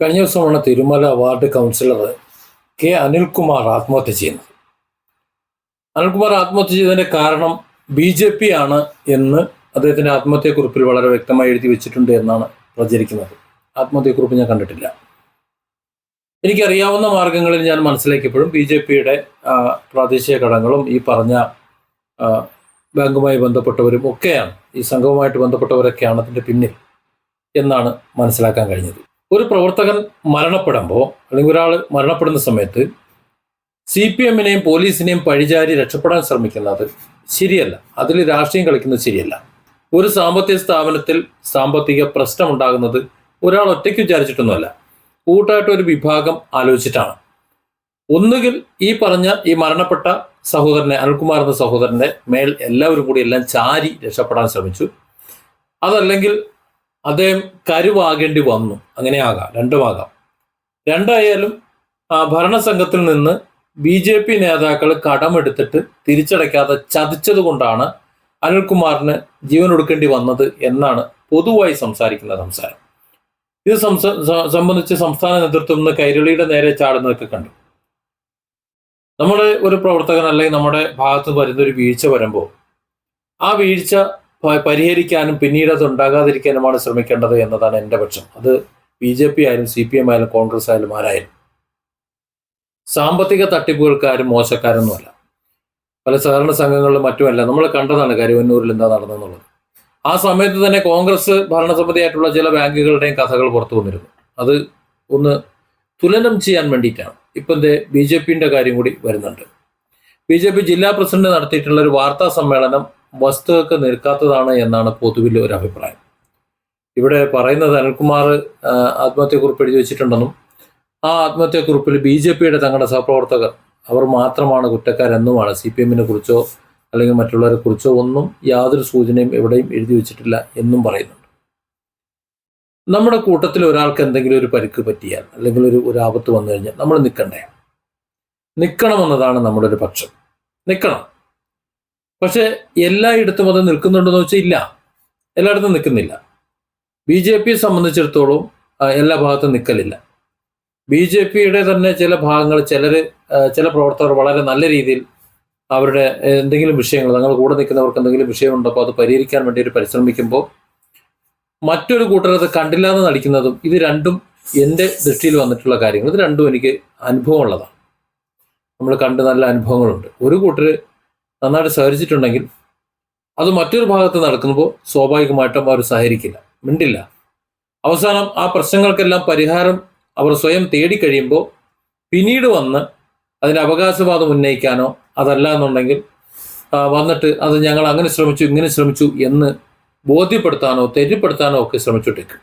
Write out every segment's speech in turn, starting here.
കഴിഞ്ഞ ദിവസമാണ് Thirumala ward councillor K Anilkumar ആത്മഹത്യ ചെയ്യുന്നത് അനിൽകുമാർ ആത്മഹത്യ ചെയ്തതിന്റെ കാരണം ബി ജെ പി ആണ് എന്ന് അദ്ദേഹത്തിന്റെ ആത്മഹത്യക്കുറിപ്പിൽ വളരെ വ്യക്തമായി എഴുതി വെച്ചിട്ടുണ്ട് എന്നാണ് പ്രചരിക്കുന്നത്. ആത്മഹത്യക്കുറിപ്പ് ഞാൻ കണ്ടിട്ടില്ല. എനിക്കറിയാവുന്ന മാർഗങ്ങളിൽ ഞാൻ മനസ്സിലാക്കിയപ്പോഴും ബി ജെ പിയുടെ പ്രാദേശിക ഘടകങ്ങളും ഈ പറഞ്ഞ ബാങ്കുമായി ബന്ധപ്പെട്ടവരും ഒക്കെയാണ് ഈ സംഘവുമായിട്ട് ബന്ധപ്പെട്ടവരൊക്കെയാണ് അതിന്റെ പിന്നിൽ എന്നാണ് മനസ്സിലാക്കാൻ കഴിഞ്ഞത്. ഒരു പ്രവർത്തകൻ മരണപ്പെടുമ്പോൾ അല്ലെങ്കിൽ ഒരാൾ മരണപ്പെടുന്ന സമയത്ത് സി പി എമ്മിനെയും പോലീസിനെയും പഴിചാരി രക്ഷപ്പെടാൻ ശ്രമിക്കുന്നത് ശരിയല്ല. അതിൽ രാഷ്ട്രീയം കളിക്കുന്നത് ശരിയല്ല. ഒരു സാമ്പത്തിക സ്ഥാപനത്തിൽ സാമ്പത്തിക പ്രശ്നം ഉണ്ടാകുന്നത് ഒരാൾ ഒറ്റയ്ക്ക് വിചാരിച്ചിട്ടൊന്നുമല്ല. കൂട്ടായിട്ട് ഒരു വിഭാഗം ആലോചിച്ചിട്ടാണ്. ഒന്നുകിൽ ഈ പറഞ്ഞ ഈ മരണപ്പെട്ട സഹോദരനെ അനിൽകുമാർ എന്ന സഹോദരന്റെ മേൽ എല്ലാവരും കൂടി എല്ലാം ചാരി രക്ഷപ്പെടാൻ ശ്രമിച്ചു. അതല്ലെങ്കിൽ അദ്ദേഹം കരുവാകേണ്ടി വന്നു. അങ്ങനെ ആകാം രണ്ടുമാകാം. രണ്ടായാലും ഭരണസംഘത്തിൽ നിന്ന് ബി ജെ പി നേതാക്കൾ കടമെടുത്തിട്ട് തിരിച്ചടയ്ക്കാതെ ചതിച്ചത് കൊണ്ടാണ് അനിൽകുമാറിന് ജീവൻ ഒടുക്കേണ്ടി വന്നത് എന്നാണ് പൊതുവായി സംസാരിക്കുന്ന സംസാരം. ഇത് സംബന്ധിച്ച് സംസ്ഥാന നേതൃത്വം ഇന്ന് കൈരളിയുടെ നേരെ ചാടുന്നതൊക്കെ കണ്ടു. നമ്മുടെ ഒരു പ്രവർത്തകൻ അല്ലെങ്കിൽ നമ്മുടെ ഭാഗത്ത് വരുന്ന ഒരു വീഴ്ച വരുമ്പോൾ ആ വീഴ്ച പരിഹരിക്കാനും പിന്നീട് അത് ഉണ്ടാകാതിരിക്കാനുമാണ് ശ്രമിക്കേണ്ടത് എന്നതാണ് എന്റെ പക്ഷം. അത് ബി ജെ പി ആയാലും സി പി എം ആയാലും കോൺഗ്രസ് ആയാലും ആരായാലും. സാമ്പത്തിക തട്ടിപ്പുകൾക്കാരും മോശക്കാരൊന്നുമല്ല. പല സഹകരണ സംഘങ്ങളിലും മറ്റുമല്ല. നമ്മൾ കണ്ടതാണ് കരുവന്നൂരിൽ എന്താ നടന്നെന്നുള്ളത് ആ സമയത്ത് തന്നെ കോൺഗ്രസ് ഭരണസമിതിയായിട്ടുള്ള ചില ബാങ്കുകളുടെയും കഥകൾ പുറത്തു വന്നിരുന്നു. അത് ഒന്ന് തുലനം ചെയ്യാൻ വേണ്ടിയിട്ടാണ്. ഇപ്പം എന്തേ ബി ജെ പിന്റെ കാര്യം കൂടി വരുന്നുണ്ട്. ബി ജെ പി ജില്ലാ പ്രസിഡന്റ് നടത്തിയിട്ടുള്ള ഒരു വാർത്താ സമ്മേളനം വസ്തുവൊക്കെ നിൽക്കാത്തതാണ് എന്നാണ് പൊതുവിൽ ഒരു അഭിപ്രായം. ഇവിടെ പറയുന്നത് അനിൽകുമാർ ആത്മഹത്യക്കുറിപ്പ് എഴുതി വെച്ചിട്ടുണ്ടെന്നും ആ ആത്മഹത്യക്കുറിപ്പിൽ ബി ജെ പിയുടെ തങ്ങളുടെ സഹപ്രവർത്തകർ അവർ മാത്രമാണ് കുറ്റക്കാരെന്നുമാണ് സി പി എമ്മിനെ കുറിച്ചോ അല്ലെങ്കിൽ മറ്റുള്ളവരെ കുറിച്ചോ ഒന്നും യാതൊരു സൂചനയും എവിടെയും എഴുതി വെച്ചിട്ടില്ല എന്നും പറയുന്നുണ്ട്. നമ്മുടെ കൂട്ടത്തിൽ ഒരാൾക്ക് എന്തെങ്കിലും ഒരു പരിക്ക് പറ്റിയാൽ അല്ലെങ്കിൽ ഒരു ഒരു ആപത്ത് വന്നു കഴിഞ്ഞാൽ നമ്മൾ നിൽക്കണ്ടേ? നിൽക്കണമെന്നതാണ് നമ്മുടെ ഒരു പക്ഷം. നിൽക്കണം. പക്ഷെ എല്ലായിടത്തും അത് നിൽക്കുന്നുണ്ടെന്ന് വെച്ചാൽ ഇല്ല. എല്ലായിടത്തും നിൽക്കുന്നില്ല. ബി ജെ പിയെ സംബന്ധിച്ചിടത്തോളം എല്ലാ ഭാഗത്തും നിൽക്കലില്ല. ബി ജെ പിയുടെ തന്നെ ചില ഭാഗങ്ങൾ ചിലർ ചില പ്രവർത്തകർ വളരെ നല്ല രീതിയിൽ അവരുടെ എന്തെങ്കിലും വിഷയങ്ങൾ തങ്ങൾ കൂടെ നിൽക്കുന്നവർക്ക് എന്തെങ്കിലും വിഷയമുണ്ടപ്പോൾ അത് പരിഹരിക്കാൻ വേണ്ടി ഒരു പരിശ്രമിക്കുമ്പോൾ മറ്റൊരു കൂട്ടർ അത് കണ്ടില്ലാതെ നടിക്കുന്നതും ഇത് രണ്ടും എന്റെ ദൃഷ്ടിയിൽ വന്നിട്ടുള്ള കാര്യങ്ങൾ. ഇത് രണ്ടും എനിക്ക് അനുഭവമുള്ളതാണ്. നമ്മൾ കണ്ട് നല്ല അനുഭവങ്ങളുണ്ട്. ഒരു കൂട്ടർ നന്നായിട്ട് സഹരിച്ചിട്ടുണ്ടെങ്കിൽ അത് മറ്റൊരു ഭാഗത്ത് നടക്കുമ്പോൾ സ്വാഭാവികമായിട്ടും അവർ സഹകരിക്കില്ല. മിണ്ടില്ല. അവസാനം ആ പ്രശ്നങ്ങൾക്കെല്ലാം പരിഹാരം അവർ സ്വയം തേടിക്കഴിയുമ്പോൾ പിന്നീട് വന്ന് അതിന് അവകാശവാദം ഉന്നയിക്കാനോ അതല്ല എന്നുണ്ടെങ്കിൽ വന്നിട്ട് അത് ഞങ്ങൾ അങ്ങനെ ശ്രമിച്ചു ഇങ്ങനെ ശ്രമിച്ചു എന്ന് ബോധ്യപ്പെടുത്താനോ തെറ്റിപ്പെടുത്താനോ ഒക്കെ ശ്രമിച്ചിട്ടേക്കും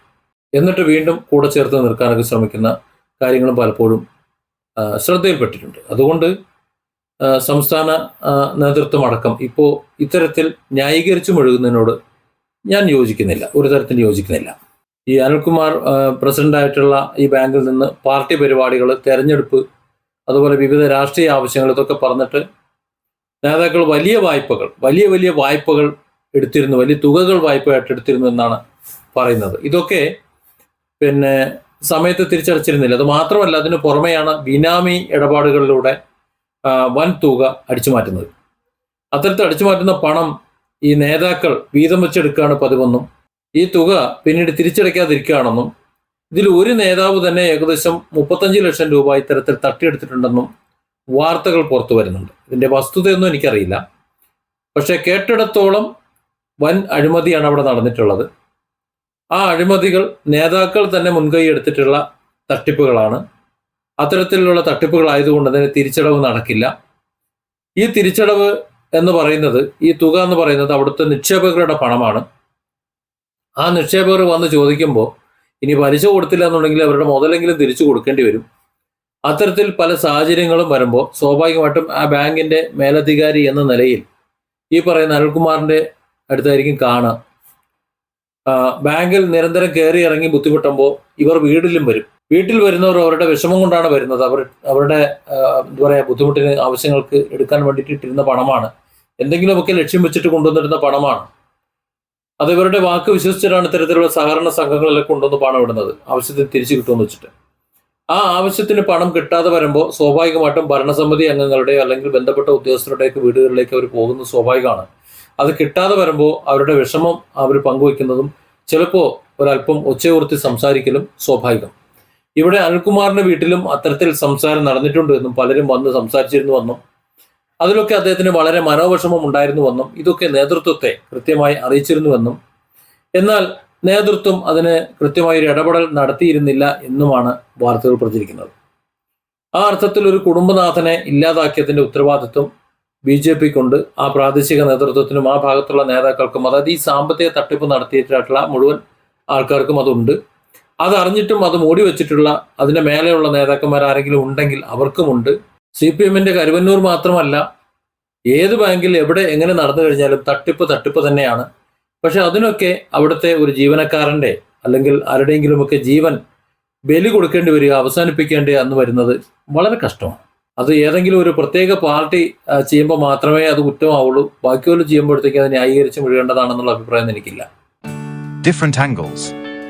എന്നിട്ട് വീണ്ടും കൂടെ ചേർത്ത് നിൽക്കാനൊക്കെ ശ്രമിക്കുന്ന കാര്യങ്ങളും പലപ്പോഴും ശ്രദ്ധയിൽപ്പെട്ടിട്ടുണ്ട്. അതുകൊണ്ട് സംസ്ഥാന ആ, നേതൃത്വം അടക്കം ഇപ്പോൾ ഇത്തരത്തിൽ ന്യായീകരിച്ചു മുഴുകുന്നതിനോട് ഞാൻ യോജിക്കുന്നില്ല. ഒരു തരത്തിൽ യോജിക്കുന്നില്ല. ഈ അനിൽകുമാർ പ്രസിഡന്റായിട്ടുള്ള ഈ ബാങ്കിൽ നിന്ന് പാർട്ടി പരിപാടികൾ തെരഞ്ഞെടുപ്പ് അതുപോലെ വിവിധ രാഷ്ട്രീയ ആവശ്യങ്ങൾ ഇതൊക്കെ പറഞ്ഞിട്ട് നേതാക്കൾ വലിയ വായ്പകൾ വലിയ വലിയ വായ്പകൾ എടുത്തിരുന്നു വലിയ തുകകൾ വായ്പയായിട്ട് എടുത്തിരുന്നു എന്നാണ് പറയുന്നത്. ഇതൊക്കെ പിന്നെ സമയത്ത് തിരിച്ചടച്ചിരുന്നില്ല അത് മാത്രമല്ല അതിന് പുറമെയാണ് ബിനാമി ഇടപാടുകളിലൂടെ വൻ തുക അടിച്ചു മാറ്റുന്നത്. അത്തരത്തിൽ അടിച്ചു മാറ്റുന്ന പണം ഈ നേതാക്കൾ വീതം വെച്ചെടുക്കുകയാണ് പതിവെന്നും. ഈ തുക പിന്നീട് തിരിച്ചടയ്ക്കാതിരിക്കുകയാണെന്നും ഇതിൽ ഒരു നേതാവ് തന്നെ ഏകദേശം മുപ്പത്തഞ്ച് ലക്ഷം രൂപ ഇത്തരത്തിൽ തട്ടിയെടുത്തിട്ടുണ്ടെന്നും വാർത്തകൾ പുറത്തു വരുന്നുണ്ട്. ഇതിന്റെ വസ്തുതയൊന്നും എനിക്കറിയില്ല. പക്ഷേ കേട്ടിടത്തോളം വൻ അഴിമതിയാണ് അവിടെ നടന്നിട്ടുള്ളത്. ആ അഴിമതികൾ നേതാക്കൾ തന്നെ മുൻകൈ എടുത്തിട്ടുള്ള തട്ടിപ്പുകളാണ്. അത്തരത്തിലുള്ള തട്ടിപ്പുകൾ ആയതുകൊണ്ട് തന്നെ തിരിച്ചടവ് നടക്കില്ല. ഈ തിരിച്ചടവ് എന്ന് പറയുന്നത് ഈ തുക എന്ന് പറയുന്നത് അവിടുത്തെ നിക്ഷേപകരുടെ പണമാണ്. ആ നിക്ഷേപകർ വന്ന് ചോദിക്കുമ്പോൾ ഇനി പലിശ കൊടുത്തില്ല എന്നുണ്ടെങ്കിൽ അവരുടെ മുതലെങ്കിലും തിരിച്ചു കൊടുക്കേണ്ടി വരും. അത്തരത്തിൽ പല സാഹചര്യങ്ങളും വരുമ്പോൾ സ്വാഭാവികമായിട്ടും ആ ബാങ്കിന്റെ മേലധികാരി എന്ന നിലയിൽ ഈ പറയുന്ന അനിൽകുമാറിന്റെ അടുത്തായിരിക്കും കാണുക. ബാങ്കിൽ നിരന്തരം കയറി ഇറങ്ങി ബുദ്ധിമുട്ടുമ്പോൾ ഇവർ വീടിലും വരും. വീട്ടിൽ വരുന്നവർ അവരുടെ വിഷമം കൊണ്ടാണ് വരുന്നത്. അവർ അവരുടെ എന്താ പറയുക ബുദ്ധിമുട്ടിന് ആവശ്യങ്ങൾക്ക് എടുക്കാൻ വേണ്ടിയിട്ട് ഇട്ടിരുന്ന പണമാണ്. എന്തെങ്കിലുമൊക്കെ ലക്ഷ്യം വെച്ചിട്ട് കൊണ്ടുവന്നിരുന്ന പണമാണ്. അത് ഇവരുടെ വാക്ക് വിശ്വസിച്ചിട്ടാണ് ഇത്തരത്തിലുള്ള സഹകരണ സംഘങ്ങളിലൊക്കെ കൊണ്ടുവന്ന് പണം ഇടുന്നത് ആവശ്യത്തിന് തിരിച്ചു കിട്ടുമെന്ന് വെച്ചിട്ട്. ആ ആവശ്യത്തിന് പണം കിട്ടാതെ വരുമ്പോൾ സ്വാഭാവികമായിട്ടും ഭരണസമിതി അംഗങ്ങളുടെയോ അല്ലെങ്കിൽ ബന്ധപ്പെട്ട ഉദ്യോഗസ്ഥരുടെയൊക്കെ വീടുകളിലേക്ക് അവർ പോകുന്നത് സ്വാഭാവികമാണ്. അത് കിട്ടാതെ വരുമ്പോൾ അവരുടെ വിഷമം അവർ പങ്കുവെക്കുന്നതും ചിലപ്പോൾ ഒരല്പം ഒച്ചയുർത്തി സംസാരിക്കലും സ്വാഭാവികം. ഇവിടെ അനിൽകുമാറിന്റെ വീട്ടിലും അത്തരത്തിൽ സംസാരം നടന്നിട്ടുണ്ട് എന്നും പലരും വന്ന് സംസാരിച്ചിരുന്നു വന്നും. അതിലൊക്കെ അദ്ദേഹത്തിന് വളരെ മനോവിഷമം ഉണ്ടായിരുന്നുവെന്നും ഇതൊക്കെ നേതൃത്വത്തെ കൃത്യമായി അറിയിച്ചിരുന്നുവെന്നും എന്നാൽ നേതൃത്വം അതിന് കൃത്യമായ ഒരു ഇടപെടൽ നടത്തിയിരുന്നില്ല എന്നുമാണ് വാർത്തകൾ പ്രചരിക്കുന്നത്. ആ അർത്ഥത്തിൽ ഒരു കുടുംബനാഥനെ ഇല്ലാതാക്കിയതിന്റെ ഉത്തരവാദിത്വം ബി ജെ പിക്കുണ്ട്. ആ പ്രാദേശിക നേതൃത്വത്തിനും ആ ഭാഗത്തുള്ള നേതാക്കൾക്കും അതായത് ഈ സാമ്പത്തിക തട്ടിപ്പ് നടത്തിയിട്ടുള്ള മുഴുവൻ ആൾക്കാർക്കും അതുണ്ട്. അത് അറിഞ്ഞിട്ടും അത് മൂടി വെച്ചിട്ടുള്ള അതിന്റെ മേലെയുള്ള നേതാക്കന്മാർ ആരെങ്കിലും ഉണ്ടെങ്കിൽ അവർക്കുമുണ്ട് സി പി എമ്മിന്റെ കരുവന്നൂർ മാത്രമല്ല ഏത് ബാങ്കിൽ എവിടെ എങ്ങനെ നടന്നു കഴിഞ്ഞാലും തട്ടിപ്പ് തട്ടിപ്പ് തന്നെയാണ്. പക്ഷെ അതിനൊക്കെ അവിടുത്തെ ഒരു ജീവനക്കാരന്റെ അല്ലെങ്കിൽ ആരുടെയെങ്കിലുമൊക്കെ ജീവൻ ബലി കൊടുക്കേണ്ടി വരിക അവസാനിപ്പിക്കേണ്ടി അന്ന് വരുന്നത് വളരെ കഷ്ടമാണ്. അത് ഏതെങ്കിലും ഒരു പ്രത്യേക പാർട്ടി ചെയ്യുമ്പോൾ മാത്രമേ അത് കുറ്റമാവുള്ളൂ ബാക്കിയുള്ള ചെയ്യുമ്പോഴത്തേക്ക് അത് ന്യായീകരിച്ച് മുഴുകേണ്ടതാണെന്നുള്ള അഭിപ്രായം എനിക്കില്ല. Different angles.